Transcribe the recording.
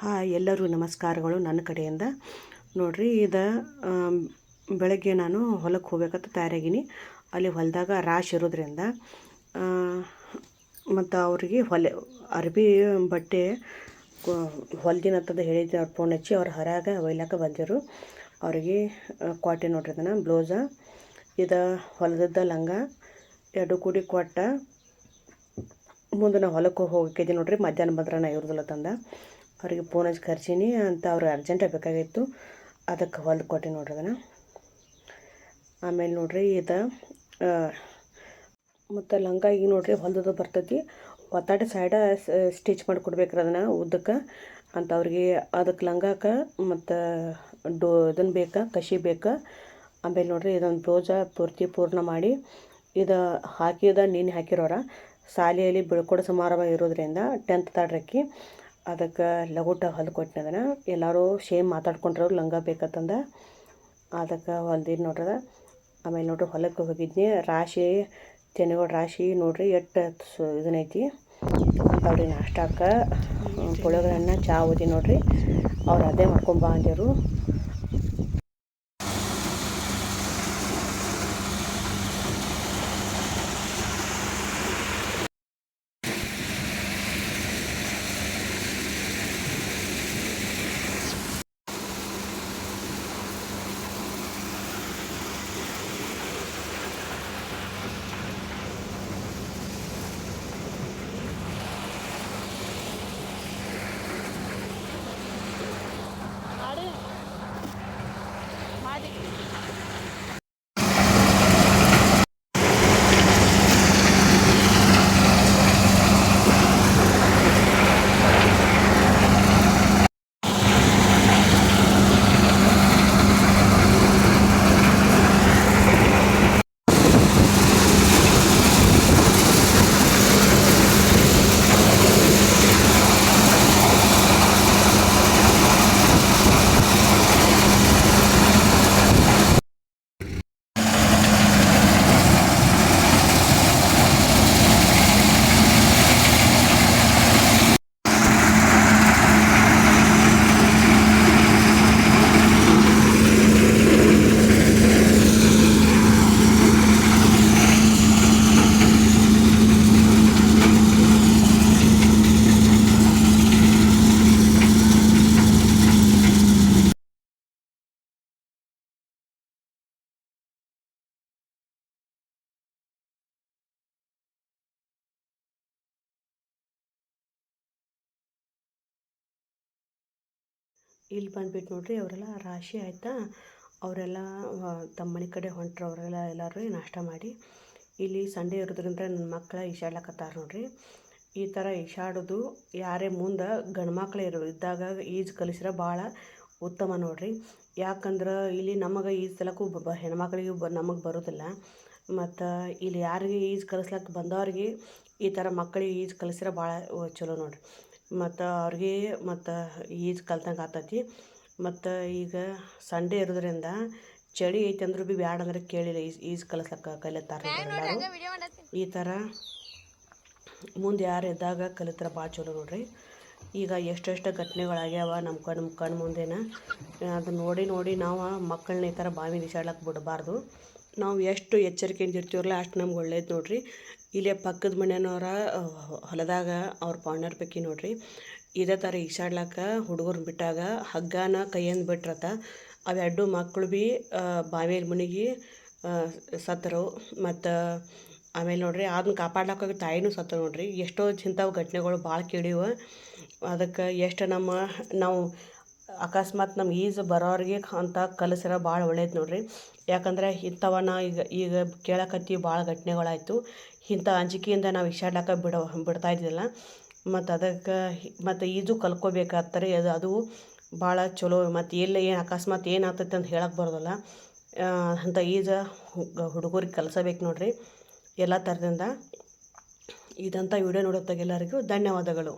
Hi ಎಲ್ಲರೂ ನಮಸ್ಕಾರಗಳು ನನ್ನ ಕಡೆಯಿಂದ. ನೋಡ್ರಿ, ಇದು ಬೆಳಗ್ಗೆ ನಾನು ಹೊಲಕ್ಕೆ ಹೋಗ್ಬೇಕಂತ ತಯಾರಾಗೀನಿ. ಅಲ್ಲಿ ಹೊಲದಾಗ ರಾಶ್ ಇರೋದ್ರಿಂದ ಮತ್ತು ಅವ್ರಿಗೆ ಹೊಲೆ, ಅರ್ಬಿ ಬಟ್ಟೆ ಹೊಲ್ದಿನ ಅಂತಂದು ಹೇಳಿದ್ದೆ ಅವ್ರು ಫೋನ್ ಹಚ್ಚಿ, ಅವ್ರು ಹೊರಗೆ ಒಯ್ಲಾಕ ಬಂದಿರು. ಅವ್ರಿಗೆ ಕ್ವಾಟೆ ನೋಡ್ರಿ ಅದನ್ನು, ಬ್ಲೌಸ, ಇದು ಹೊಲದದ್ದ ಲಂಗ, ಎರಡು ಕೂಡಿ ಕೊಟ್ಟ ಮುಂದೆ ನಾವು ಹೊಲಕ್ಕೆ ಹೋಗಿದ್ದೆ ನೋಡಿರಿ, ಮಧ್ಯಾಹ್ನ ಬಂದ್ರೆ ನಾ ಇವ್ರದಲ್ಲ ತಂದ. ಅವ್ರಿಗೆ ಫೋನ್ ಹಚ್ಚಿ ಕರ್ಸೀನಿ, ಅಂತ ಅವ್ರಿಗೆ ಅರ್ಜೆಂಟಾಗಿ ಬೇಕಾಗಿತ್ತು. ಅದಕ್ಕೆ ಹೊಲ್ದು ಕೊಟ್ಟೆ ನೋಡ್ರಿ ಅದನ್ನು. ಆಮೇಲೆ ನೋಡ್ರಿ ಇದು ಮತ್ತು ಲಂಗ ಈಗ ನೋಡ್ರಿ ಹೊಲ್ದದು ಬರ್ತೈತಿ. ಒತ್ತಾಟ ಸೈಡ ಸ್ಟಿಚ್ ಮಾಡಿ ಕೊಡ್ಬೇಕ್ರಿ ಅದನ್ನು ಉದ್ದಕ್ಕೆ. ಅಂತ ಅವ್ರಿಗೆ ಅದಕ್ಕೆ ಲಂಗಕ್ಕೆ ಮತ್ತು ಡೋ ಇದನ್ನು ಬೇಕಾ ಕಸಿ ಬೇಕಾ. ಆಮೇಲೆ ನೋಡ್ರಿ ಇದೊಂದು ಬ್ಲೌಸ ಪೂರ್ತಿ ಪೂರ್ಣ ಮಾಡಿ ಇದು ಹಾಕಿದ ನೀನು ಹಾಕಿರೋರ. ಶಾಲೆಯಲ್ಲಿ ಬೀಳ್ಕೊಡೋ ಸಮಾರಂಭ ಇರೋದ್ರಿಂದ ಟೆಂತ್ ತಾಡ್ರಕ್ಕಿ ಅದಕ್ಕೆ ಲಗೋಟ ಹೊಲ್ದು ಕೊಟ್ಟಿನಿ ಅದನ್ನು ಎಲ್ಲರೂ ಸೇಮ್ ಮಾತಾಡ್ಕೊಂಡ್ರವ್ರು ಲಂಗ ಬೇಕತ್ತಂದ. ಅದಕ್ಕೆ ಹೊಲ್ದಿದ್ದು ನೋಡ್ರದ. ಆಮೇಲೆ ನೋಡ್ರಿ ಹೊಲಕ್ಕೆ ಹೋಗಿದ್ನಿ. ರಾಶಿ, ತೆನೆಗಳು ರಾಶಿ ನೋಡ್ರಿ ಎಷ್ಟು ಸು ಇದನ್ನೈತಿ ಅವ್ರಿಗೆ ನಾಷ್ಟಕ್ಕೆ ಪುಳಿಯೋಗರೆನ ಚಾ ಓದಿ ನೋಡ್ರಿ. ಅವ್ರು ಅದೇ ಮಾಡ್ಕೊಂಬ ಅಂದರು ಇಲ್ಲಿ ಬಂದ್ಬಿಟ್ಟು ನೋಡ್ರಿ, ಅವರೆಲ್ಲ ರಾಶಿ ಆಯಿತಾ? ಅವರೆಲ್ಲ ತಮ್ಮ ಮನೆ ಕಡೆ ಹೊಂಟ್ರು, ಅವರೆಲ್ಲ ಎಲ್ಲರೂ ನಾಷ್ಟ ಮಾಡಿ. ಇಲ್ಲಿ ಸಂಡೇ ಇರೋದ್ರಿಂದ ನನ್ನ ಮಕ್ಕಳ ಈಶಾಡ್ಲಕತ್ತಾರ ನೋಡ್ರಿ. ಈ ಥರ ಈಶಾಡೋದು ಯಾರೇ ಮುಂದೆ ಗಂಡು ಮಕ್ಳು ಇರೋ, ಇದ್ದಾಗ ಈಜು ಕಲಿಸ್ರೆ ಭಾಳ ಉತ್ತಮ ನೋಡ್ರಿ. ಯಾಕಂದ್ರೆ ಇಲ್ಲಿ ನಮಗೆ ಈಜಲಕ್ಕೂ ಬ ಹೆಣ್ಮಕ್ಳಿಗೆ ಬ, ನಮಗೆ ಬರೋದಿಲ್ಲ. ಮತ್ತು ಇಲ್ಲಿ ಯಾರಿಗೆ ಈಜು ಕಲಿಸ್ಲಕ್ಕ ಬಂದವ್ರಿಗೆ ಈ ಥರ ಮಕ್ಕಳಿಗೆ ಈಜು ಕಲಿಸ್ರೆ ಭಾಳ ಚಲೋ ನೋಡ್ರಿ. ಮತ್ತು ಅವ್ರಿಗೆ ಮತ್ತು ಈಜು ಕಲ್ತಂಗೆ ಆಗ್ತತಿ ಮತ್ತು ಈಗ ಸಂಡೇ ಇರೋದ್ರಿಂದ ಚಳಿ ಐತೆ ಅಂದ್ರೂ ಭೀ ಬ್ಯಾಡ ಅಂದ್ರೆ ಕೇಳಿಲ್ಲ ಈಜು ಈಜು ಕಲಿಸ್ಲಕ್ಕ ಎಲ್ಲರೂ. ಈ ಥರ ಮುಂದೆ ಯಾರು ಇದ್ದಾಗ ಕಲಿತಾರೆ ಭಾಳ ಚಲೋ ನೋಡ್ರಿ. ಈಗ ಎಷ್ಟೆಷ್ಟು ಘಟನೆಗಳಾಗ್ಯಾವ ನಮ್ಮ ಕಣ್ಣು ಕಣ್ಣು ಮುಂದೆನ. ಅದು ನೋಡಿ ನೋಡಿ ನಾವು ಮಕ್ಕಳನ್ನ ಈ ಥರ ಬಾವಿ ನಿಸಾಡ್ಲಕ್ಕೆ ಬಿಡಬಾರ್ದು. ನಾವು ಎಷ್ಟು ಎಚ್ಚರಿಕೆಯಿಂದ ಇರ್ತೀವಲ್ಲ ಅಷ್ಟು ನಮ್ಗೆ ಒಳ್ಳೇದು ನೋಡ್ರಿ. ಇಲ್ಲೇ ಪಕ್ಕದ ಮನೆಯವ್ರ ಹೊಲದಾಗ ಅವ್ರ ಪಾರ್ಟ್ನರ್ ಪೈಕಿ ನೋಡ್ರಿ. ಇದೇ ಥರ ಈಸಾಡ್ಲಕ್ಕ ಹುಡುಗರು ಬಿಟ್ಟಾಗ ಹಗ್ಗನ ಕೈಯಿಂದ ಬಿಟ್ರತ. ಅವೆರಡು ಮಕ್ಕಳು ಭೀ ಬಾವಿಯಲ್ಲಿ ಮುನಿಗಿ ಸತ್ತರು. ಮತ್ತು ಆಮೇಲೆ ನೋಡ್ರಿ ಅದನ್ನ ಕಾಪಾಡ್ಲಕ್ಕಾಗಿ ತಾಯಿನೂ ಸತ್ತರು ನೋಡ್ರಿ. ಎಷ್ಟೋ ಇಂಥವು ಘಟನೆಗಳು ಭಾಳ ಕೇಳಿವ. ಅದಕ್ಕೆ ಎಷ್ಟು ನಮ್ಮ, ನಾವು ಅಕಸ್ಮಾತ್ ನಮ್ಗೆ ಈಜು ಬರೋರಿಗೆ ಅಂತ ಕಲಿಸ್ರೆ ಭಾಳ ಒಳ್ಳೇದು ನೋಡ್ರಿ. ಯಾಕಂದರೆ ನಾ ಈಗ ಈಗ ಕೇಳಕತ್ತೀವಿ ಭಾಳ ಘಟನೆಗಳಾಯಿತು. ಇಂಥ ಅಂಜಿಕೆಯಿಂದ ನಾವು ಈಸಾಡ್ಲಕ್ಕ ಬಿಡೋ, ಬಿಡ್ತಾ ಇದ್ದಿಲ್ಲ ಮತ್ತು ಅದಕ್ಕೆ ಮತ್ತು ಈಜು ಕಲ್ತ್ಕೋಬೇಕಾಗ್ತಾರೆ ಅದು ಅದು ಭಾಳ ಚಲೋ. ಮತ್ತು ಎಲ್ಲಿ ಏನು ಅಕಸ್ಮಾತ್ ಏನಾಗ್ತೈತೆ ಅಂತ ಹೇಳಕ್ಕೆ ಬರೋದಲ್ಲ. ಅಂಥ ಈಜು ಹುಡುಗರಿಗೆ ಕಲಿಸಬೇಕು ನೋಡ್ರಿ. ಎಲ್ಲ ಥರದಿಂದ ಇದಂಥ ವಿಡಿಯೋ ನೋಡೋತ್ತಾಗ ಎಲ್ಲರಿಗೂ ಧನ್ಯವಾದಗಳು.